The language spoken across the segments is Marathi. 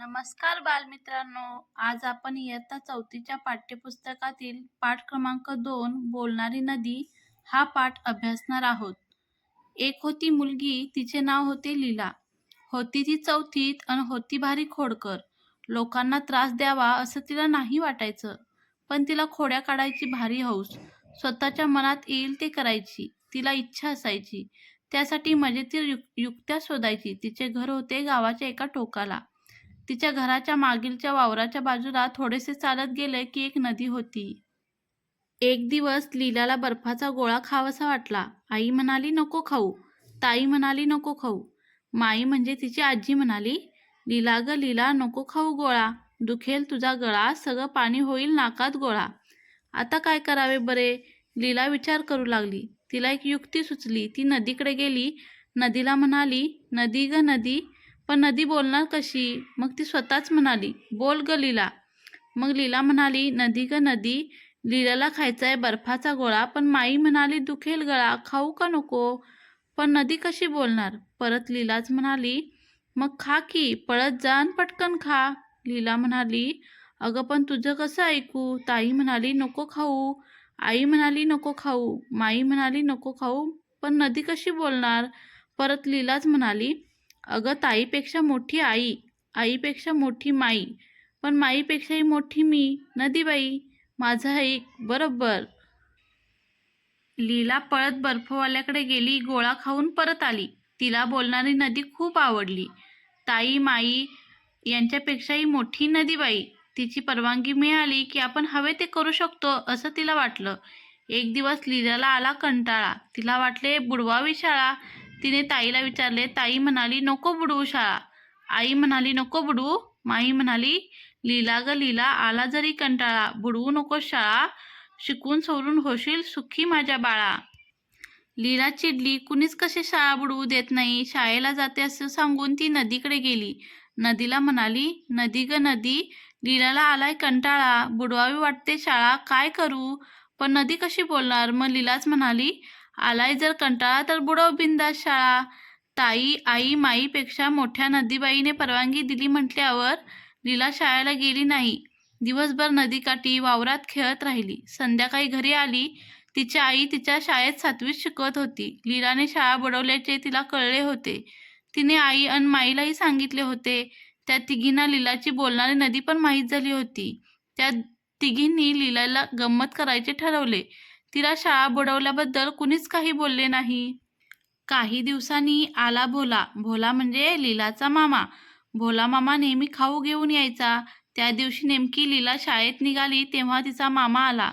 नमस्कार बालमित्रांनो आज आपण इयत्ता चौथीच्या पाठ्यपुस्तकातील पाठ क्रमांक दोन बोलणारी नदी हा पाठ अभ्यासणार आहोत. एक होती मुलगी तिचे नाव होते लीला. होती ती चौथीत आणि होती भारी खोडकर. लोकांना त्रास द्यावा असं तिला नाही वाटायचं पण तिला खोड्या काढायची भारी हौस. स्वतःच्या मनात येईल ते करायची तिला इच्छा असायची. त्यासाठी मजेतील युक युक्त्या शोधायची. तिचे घर होते गावाच्या एका टोकाला. तिच्या घराच्या मागीलच्या वावराच्या बाजूला थोडेसे चालत गेले की एक नदी होती. एक दिवस लीलाला बर्फाचा गोळा खावासा वाटला. आई म्हणाली नको खाऊ. ताई म्हणाली नको खाऊ. माई म्हणजे तिची आजी म्हणाली लीला ग लीला नको खाऊ गोळा. दुखेल तुझा गळा सगळं पाणी होईल नाकात गोळा. आता काय करावे बरे? लीला विचार करू लागली. तिला एक युक्ती सुचली. ती नदीकडे गेली. नदीला म्हणाली नदी ग नदी. पण नदी बोलणार कशी? मग ती स्वतःच म्हणाली बोल ग लीला. मग लीला म्हणाली नदी ग नदी लीलाला खायचा आहे बर्फाचा गोळा पण माई म्हणाली दुखेल गळा खाऊ का नको? पण नदी कशी बोलणार? परत लीलाच म्हणाली मग खा की पळत जा पटकन खा. लीला म्हणाली अगं पण तुझं कसं ऐकू? ताई म्हणाली नको खाऊ. आई म्हणाली नको खाऊ. माई म्हणाली नको खाऊ. पण नदी कशी बोलणार? परत लीलाच म्हणाली अगं ताईपेक्षा मोठी आई आईपेक्षा मोठी माई पण माईपेक्षाही मोठी मी नदीबाई माझं ऐक बरोबर. लीला पळत बर्फवाल्याकडे गेली गोळा खाऊन परत आली. तिला बोलणारी नदी खूप आवडली. ताई माई यांच्यापेक्षाही मोठी नदीबाई तिची परवानगी मिळाली की आपण हवे ते करू शकतो असं तिला वाटलं. एक दिवस लीलाला आला कंटाळा. तिला वाटले बुडवावी शाळा तिने ताईला विचारले ताई म्हणाली नको बुडवू शाळा. आई म्हणाली नको बुडवू. माई म्हणाली लीला ग लीला आला जरी कंटाळा. बुडवू नको शाळा. शिकून सवरून होशील सुखी माझ्या बाळा. लीला चिडली कुणीच कशी शाळा बुडवू देत नाही. शाळेला जाते असं सांगून ती नदीकडे गेली. नदीला म्हणाली नदी ग नदी. लीलाला आलाय कंटाळा. बुडवावी वाटते शाळा. काय करू? पण नदी कशी बोलणार? मग लीलाच म्हणाली आलाय जर कंटाळा तर बुडव बिंदास शाळा. ताई आई माईपेक्षा मोठ्या नदीबाईने परवानगी दिली म्हटल्यावर लीला शाळेला गेली नाही. दिवसभर नदीकाठी वावरात खेळत राहिली. संध्याकाळी घरी आली. तिची आई तिच्या शाळेत सातवीत शिकवत होती. लीलाने शाळा बुडवल्याचे तिला कळले होते. तिने आई आणि माईलाही सांगितले होते. त्या तिघींना लीलाची बोलणारी नदी पण माहीत झाली होती. त्या तिघींनी लीलाला गंमत करायचे ठरवले. तिला शाळा बुडवल्याबद्दल कुणीच काही बोलले नाही. काही दिवसांनी आला भोला. भोला म्हणजे लीलाचा मामा. भोला मामा नेहमी खाऊ घेऊन यायचा. त्या दिवशी नेमकी लीला शाळेत निघाली तेव्हा तिचा मामा आला.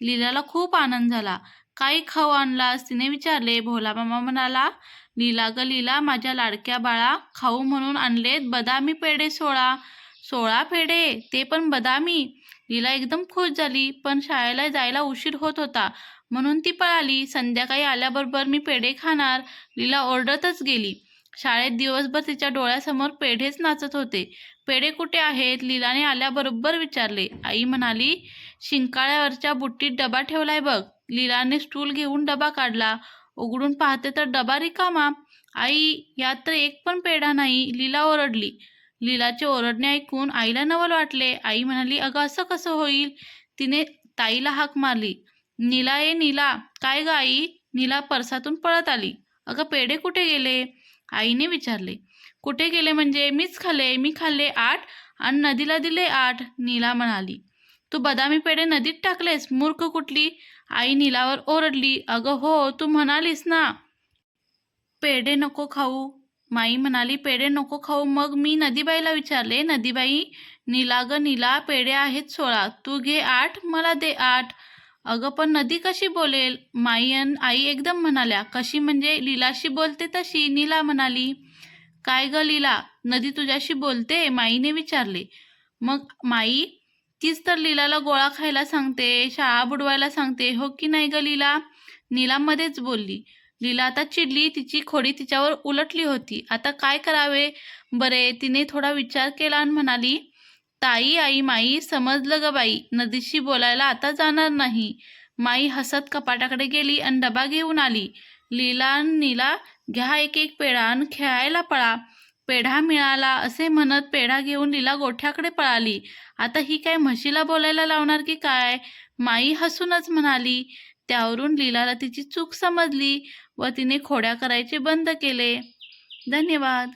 लीलाला खूप आनंद झाला. काही खाऊ आणलास? तिने विचारले. भोला मामा म्हणाला लीला ग लीला माझ्या लाडक्या बाळा खाऊ म्हणून आणलेत बदामी पेढे सोळा. सोळा पेढे ते पण बदामी. लीला एकदम खुश झाली पण शाळेला जायला उशीर होत होता. म्हणून ती पळाली. संध्याकाळी आल्याबरोबर मी पेढे खाणार लीला ओरडतच गेली. शाळेत दिवसभर तिच्या डोळ्यासमोर पेढेच नाचत होते. पेढे कुठे आहेत? लीलाने आल्याबरोबर विचारले. आई म्हणाली शिंकाळ्यावरच्या बुट्टीत डबा ठेवलाय बघ. लीलाने स्टूल घेऊन डबा काढला. उघडून पाहते तर डबा रिकामा. आई यात तर एक पण पेढा नाही. लीला ओरडली. लीलाचे ओरडणे ऐकून आईला नवल वाटले. आई म्हणाली अगं असं कसं होईल? तिने ताईला हाक मारली. नीला ए नीला काय ग आई? नीला परसातून पळत आली. अगं पेढे कुठे गेले? आईने विचारले. कुठे गेले म्हणजे? मीच खाल्ले मी खाल्ले आठ आणि नदीला दिले आठ नीला म्हणाली. तू बदामी पेढे नदीत टाकलेस मूर्ख कुठली? आई नीलावर ओरडली. अगं हो तू म्हणालीस ना पेढे नको खाऊ. माई म्हणाली पेढे नको खाऊ. मग मी नदीबाईला विचारले नदीबाई नीला ग नीला पेढे आहेत सोळा. तू घे आठ मला दे आठ. अगं पण नदी कशी बोलेल? माई अन आई एकदम म्हणाल्या कशी म्हणजे? लीलाशी बोलते तशी. नीला म्हणाली काय ग लीला? नदी तुझ्याशी बोलते? माईने विचारले. मग माई तीच तर लीलाला गोळा खायला सांगते शाळा बुडवायला सांगते हो की नाही ग लीला? नीलामध्येच बोलली. लीला आता चिडली तिची खोडी तिच्यावर उलटली होती. आता काय करावे? बरे तिने थोडा विचार केला आणि म्हणाली ताई आई माई समजलं ग बाई नदीशी बोलायला आता जाणार नाही. माई हसत कपाटाकडे गेली आणि डबा घेऊन आली. लीला नीला घ्या एक एक पेढा आणि खेळायला पळा. पेढा मिळाला असे म्हणत पेढा घेऊन लीला गोठ्याकडे पळाली. आता ही काय म्हशीला बोलायला लावणार की काय? माई हसूनच म्हणाली. त्यावरून लीलाला तिची चूक समजली. व तिने खोड्या करायचे बंद केले. धन्यवाद.